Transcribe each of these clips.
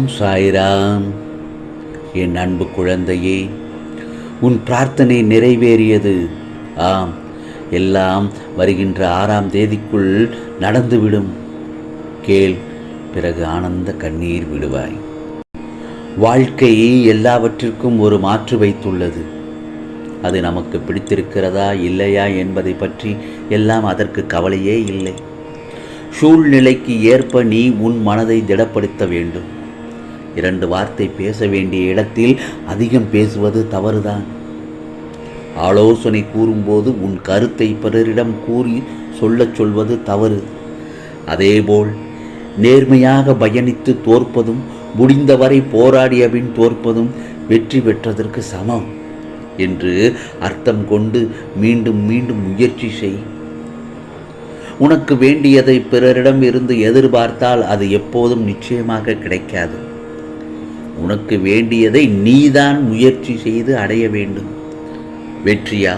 ஓம் சாய்ராம். என் அன்பு குழந்தையே உன் பிரார்த்தனை நிறைவேறியது. ஆம் எல்லாம் வருகின்ற ஆறாம் தேதிக்குள் நடந்துவிடும். கேள் பிறகு ஆனந்த கண்ணீர் விடுவாய். வாழ்க்கை எல்லாவற்றிற்கும் ஒரு மாற்று வைத்துள்ளது. அது நமக்கு பிடித்திருக்கிறதா இல்லையா என்பதை பற்றி எல்லாம் அதற்கு கவலையே இல்லை. சூழ்நிலைக்கு ஏற்ப நீ உன் மனதை திடப்படுத்த வேண்டும். இரண்டு வார்த்தை பேச வேண்டிய இடத்தில் அதிகம் பேசுவது தவறுதான். ஆலோசனை கூறும்போது உன் கருத்தை பிறரிடம் கூறி சொல்லச் சொல்வது தவறு. அதேபோல் நேர்மையாக பயணித்து தோற்பதும் முடிந்தவரை போராடிய பின் தோற்பதும் வெற்றி பெற்றதற்கு சமம் என்று அர்த்தம் கொண்டு மீண்டும் மீண்டும் முயற்சி செய். உனக்கு வேண்டியதை பிறரிடம் இருந்து எதிர்பார்த்தால் அது எப்போதும் நிச்சயமாக கிடைக்காது. உனக்கு வேண்டியதை நீதான் முயற்சி செய்து அடைய வேண்டும். வெற்றியா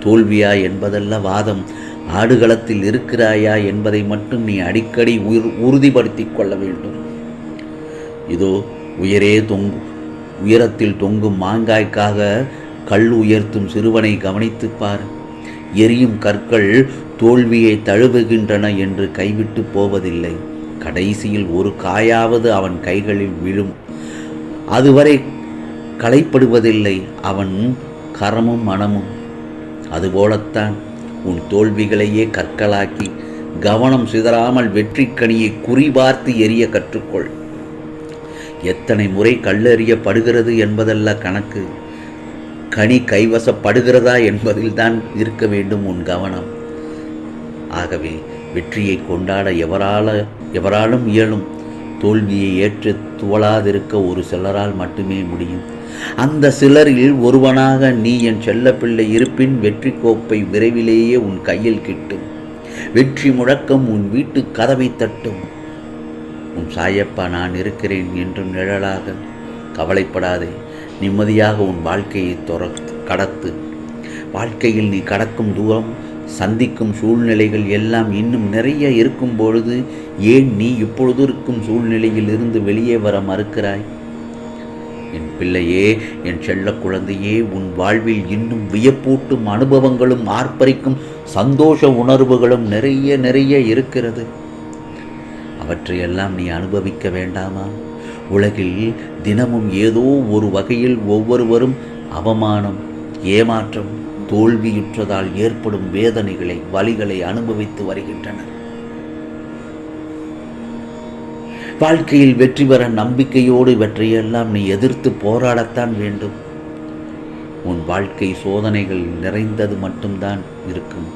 தோல்வியா என்பதல்ல வாதம். ஆடுகளத்தில் இருக்கிறாயா என்பதை மட்டும் நீ அடிக்கடி உயிர் உறுதிப்படுத்திக் கொள்ள வேண்டும். இதோ உயரே தொங்கு. உயரத்தில் தொங்கும் மாங்காய்க்காக கல் உயர்த்தும் சிறுவனை கவனித்துப் பார். எரியும் கற்கள் தோல்வியை தழுவுகின்றன என்று கைவிட்டு போவதில்லை. கடைசியில் ஒரு காயாவது அவன் கைகளில் விழும். அதுவரை களைப்படுவதில்லை. அவன் கரமும் மனமும் அதுபோலத்தான் உன் தோல்விகளையே கற்களாக்கி கவனம் சிதறாமல் வெற்றிக்கனியை குறிபார்த்து எரிய கற்றுக்கொள். எத்தனை முறை கல்லெறியப்படுகிறது என்பதல்ல கணக்கு. கனி கைவசப்படுகிறதா என்பதில்தான் இருக்க வேண்டும் உன் கவனம். ஆகவே வெற்றியை கொண்டாட எவரால எவராலும் இயலும். தோல்வியை ஏற்று துவளாதிருக்க ஒரு சிலரால் மட்டுமே முடியும். அந்த சிலரில் ஒருவனாக நீ என் செல்லப்பிள்ளை இருப்பின் வெற்றி கோப்பை விரைவிலேயே உன் கையில் கிட்டும். வெற்றி முழக்கம் உன் வீட்டு கதவை தட்டும். உன் சாயப்பா நான் இருக்கிறேன் என்றும் நிழலாக கவலைப்படாதே. நிம்மதியாக உன் வாழ்க்கையை துற கடத்து. வாழ்க்கையில் நீ கடக்கும் தூரம் சந்திக்கும் சூழ்நிலைகள் எல்லாம் இன்னும் நிறைய இருக்கும் பொழுது ஏன் நீ இப்பொழுது இருக்கும் சூழ்நிலையில் இருந்து வெளியே வர மறுக்கிறாய்? என் பிள்ளையே என் செல்ல குழந்தையே உன் வாழ்வில் இன்னும் வியப்பூட்டும் அனுபவங்களும் ஆர்ப்பரிக்கும் சந்தோஷ உணர்வுகளும் நிறைய நிறைய இருக்கிறது. அவற்றையெல்லாம் நீ அனுபவிக்க வேண்டாமா? உலகில் தினமும் ஏதோ ஒரு வகையில் ஒவ்வொருவரும் அவமானம் ஏமாற்றம் தோல்வியுற்றதால் ஏற்படும் வேதனைகளை வலிகளை அனுபவித்து வருகின்றனர். வாழ்க்கையில் வெற்றி பெற நம்பிக்கையோடு இவற்றையெல்லாம் நீ எதிர்த்து போராடத்தான் வேண்டும். உன் வாழ்க்கை சோதனைகள் நிறைந்தது மட்டும்தான் இருக்கும்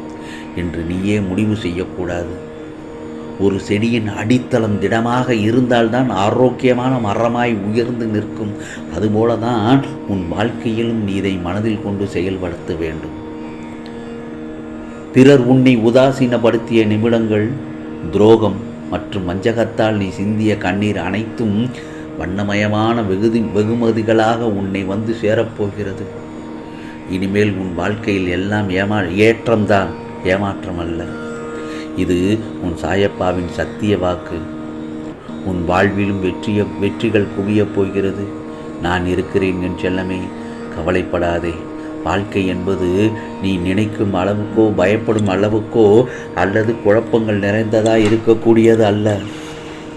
என்று நீயே முடிவு செய்யக்கூடாது. ஒரு செடியின் அடித்தளம் திடமாக இருந்தால்தான் ஆரோக்கியமான மரமாய் உயர்ந்து நிற்கும். அதுபோல தான் உன் வாழ்க்கையிலும் நீ இதை மனதில் கொண்டு செயல்படுத்த வேண்டும். பிறர் உன்னை உதாசீனப்படுத்திய நிமிடங்கள் துரோகம் மற்றும் வஞ்சகத்தால் நீ சிந்திய கண்ணீர் அனைத்தும் வண்ணமயமான வெகுதி வெகுமதிகளாக உன்னை வந்து சேரப்போகிறது. இனிமேல் உன் வாழ்க்கையில் எல்லாம் ஏமா ஏற்றம்தான் ஏமாற்றம் அல்ல இது உன் சாயப்பாவின் சத்திய வாக்கு. உன் வாழ்விலும் வெற்றிய வெற்றிகள் குவியப் போகிறது. நான் இருக்கிறேன் என் செல்லமே கவலைப்படாதே. வாழ்க்கை என்பது நீ நினைக்கும் அளவுக்கோ பயப்படும் அளவுக்கோ அல்லது குழப்பங்கள் நிறைந்ததாக இருக்கக்கூடியது அல்ல.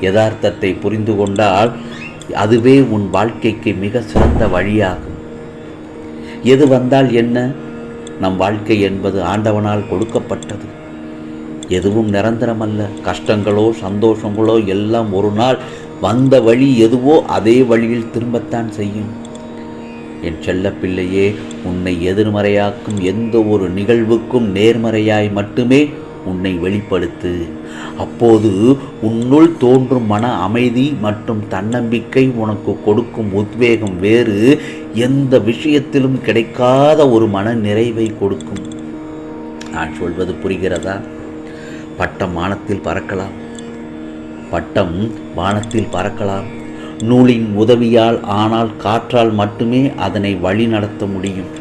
யதார்த்தத்தை புரிந்து கொண்டால் அதுவே உன் வாழ்க்கைக்கு மிக சிறந்த வழியாகும். எது வந்தால் என்ன? நம் வாழ்க்கை என்பது ஆண்டவனால் கொடுக்கப்பட்டது. எதுவும் நிரந்தரமல்ல. கஷ்டங்களோ சந்தோஷங்களோ எல்லாம் ஒரு நாள் வந்த வழி எதுவோ அதே வழியில் திரும்பத்தான் செய்யும். என் செல்ல பிள்ளையே உன்னை எதிர்மறையாக்கும் எந்த ஒரு நிகழ்வுக்கும் நேர்மறையாய் மட்டுமே உன்னை வெளிப்படுத்து. அப்போது உன்னுள் தோன்றும் மன அமைதி மற்றும் தன்னம்பிக்கை உனக்கு கொடுக்கும் உத்வேகம் வேறு எந்த விஷயத்திலும் கிடைக்காத ஒரு மன நிறைவை கொடுக்கும். நான் சொல்வது புரிகிறதா? பட்டம் வானத்தில் பறக்கலாம். பட்டம் வானத்தில் பறக்கலாம். நூலின் உதவியால் ஆனால் காற்றால் மட்டுமே அதனை வழி நடத்த முடியும்.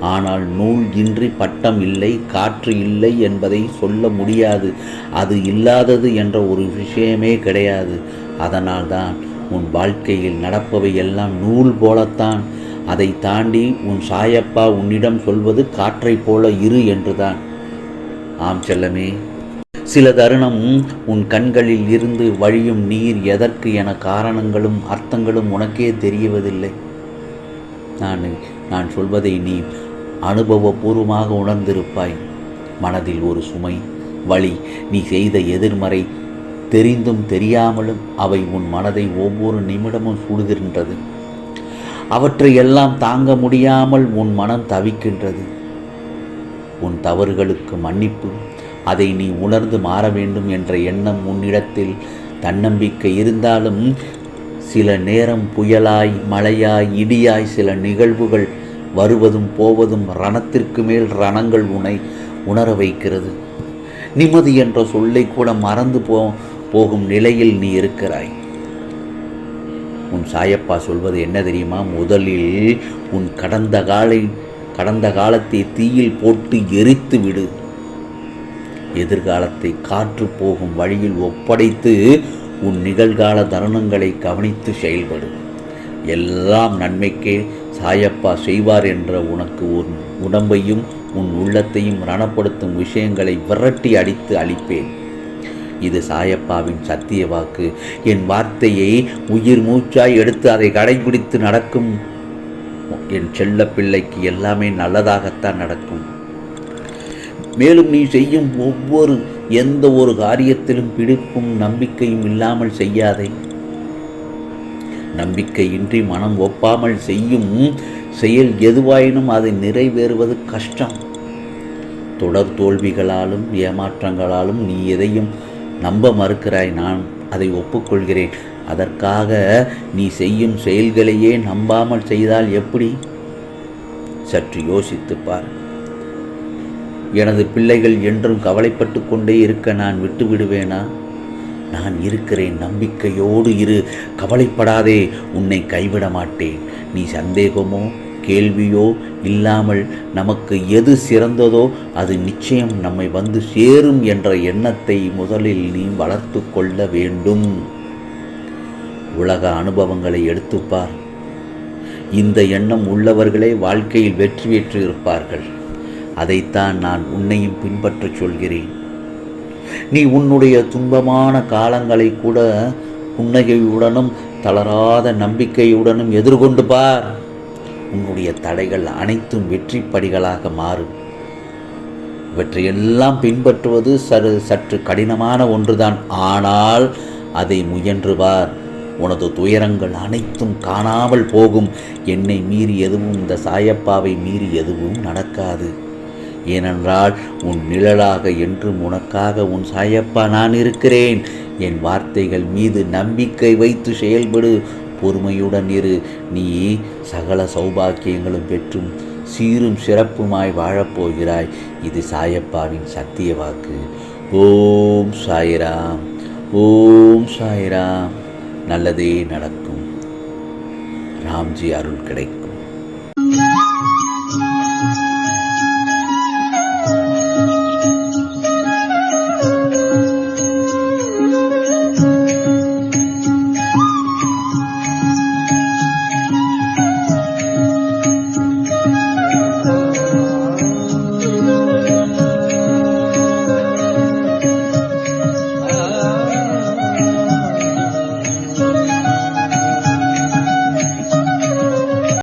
ஆனால் நூல் இன்றி பட்டம் இல்லை காற்று இல்லை என்பதை சொல்ல முடியாது. அது இல்லாதது என்ற ஒரு விஷயமே கிடையாது. அதனால்தான் உன் வாழ்க்கையில் நடப்பவை எல்லாம் நூல் போலத்தான். அதை தாண்டி உன் சாயப்பா உன்னிடம் சொல்வது காற்றைப் போல இரு என்றுதான். ஆம் செல்லமே. சில தருணம் உன் கண்களில் இருந்து வழியும் நீர் எதற்கு என காரணங்களும் அர்த்தங்களும் உனக்கே தெரியவதில்லை. நான் நான் சொல்வதை நீ அனுபவபூர்வமாக உணர்ந்திருப்பாய். மனதில் ஒரு சுமை வழி நீ செய்த எதிர்மறை தெரிந்தும் தெரியாமலும் அவை உன் மனதை ஒவ்வொரு நிமிடமும் சுடுகின்றது. அவற்றை எல்லாம் தாங்க முடியாமல் உன் மனம் தவிக்கின்றது. உன் தவறுகளுக்கு மன்னிப்பு அதை நீ உணர்ந்து மாற வேண்டும் என்ற எண்ணம் உன்னிடத்தில் தன்னம்பிக்கை இருந்தாலும் சில நேரம் புயலாய் மழையாய் இடியாய் சில நிகழ்வுகள் வருவதும் போவதும் ரணத்திற்கு மேல் ரணங்கள் உன்னை உணர வைக்கிறது. நிம்மதி என்ற சொல்லை கூட மறந்து போ போகும் நிலையில் நீ இருக்கிறாய். உன் சாயப்பா சொல்வது என்ன தெரியுமா? முதலில் உன் கடந்த காலை கடந்த காலத்தை தீயில் போட்டு எரித்து விடு. எதிர்காலத்தை காற்று போகும் வழியில் ஒப்படைத்து உன் நிகழ்கால தருணங்களை கவனித்து செயல்படு. எல்லாம் நன்மைக்கே சாயப்பா செய்வார் என்ற உனக்கு உன் உடம்பையும் உன் உள்ளத்தையும் ரணப்படுத்தும் விஷயங்களை விரட்டி அடித்து அளிப்பேன் இது சாயப்பாவின் சத்திய வாக்கு. என் வார்த்தையை உயிர் மூச்சாய் எடுத்து அதை கடைபிடித்து நடக்கும். என் செல்ல பிள்ளைக்கு எல்லாமே நல்லதாகத்தான் நடக்கும். மேலும் நீ செய்யும் ஒவ்வொரு எந்த ஒரு காரியத்திலும் பிடிப்பும் நம்பிக்கையும் இல்லாமல் செய்யாதே. நம்பிக்கையின்றி மனம் ஒப்பாமல் செய்யும் செயல் எதுவாயினும் அதை நிறைவேறுவது கஷ்டம். தொடர் தோல்விகளாலும் ஏமாற்றங்களாலும் நீ எதையும் நம்ப மறுக்கிறாய். நான் அதை ஒப்புக்கொள்கிறேன். அதற்காக நீ செய்யும் செயல்களையே நம்பாமல் செய்தால் எப்படி? சற்று யோசித்துப்பார் எனது பிள்ளைகள் என்றும் கவலைப்பட்டு கொண்டே இருக்க நான் விட்டு விடுவேனா நான் இருக்கிறேன் நம்பிக்கையோடு இரு. கவலைப்படாதே உன்னை கைவிட மாட்டேன். நீ சந்தேகமோ கேள்வியோ இல்லாமல் நமக்கு எது சிறந்ததோ அது நிச்சயம் நம்மை வந்து சேரும் என்ற எண்ணத்தை முதலில் நீ வளர்த்து கொள்ள வேண்டும். உலக அனுபவங்களை எடுத்துப்பார் இந்த எண்ணம் உள்ளவர்களே வாழ்க்கையில் வெற்றி பெற்று இருப்பார்கள் அதைத்தான் நான் உன்னையும் பின்பற்றச் சொல்கிறேன். நீ உன்னுடைய துன்பமான காலங்களை கூட புன்னகையுடனும் தளராத நம்பிக்கையுடனும் எதிர்கொண்டு பார். உன்னுடைய தடைகள் அனைத்தும் வெற்றி படிகளாக மாறும். இவற்றையெல்லாம் பின்பற்றுவது சறு சற்று கடினமான ஒன்றுதான். ஆனால் அதை முயன்று பார். உனது துயரங்கள் அனைத்தும் காணாமல் போகும். என்னை மீறி எதுவும் இந்த சாயப்பாவை மீறி எதுவும் நடக்காது. ஏனென்றால் உன் நிழலாக என்றும் உனக்காக உன் சாயப்பா நான் இருக்கிறேன். என் வார்த்தைகள் மீது நம்பிக்கை வைத்து செயல்படு. பொறுமையுடன் இரு. நீ சகல சௌபாக்கியங்களும் பெற்றும் சீரும் சிறப்புமாய் வாழப்போகிறாய். இது சாயப்பாவின் சத்திய வாக்கு. ஓம் சாய்ராம். ஓம் சாய்ராம். நல்லதே நடக்கும். ராம்ஜி அருள் கிடைக்கும்.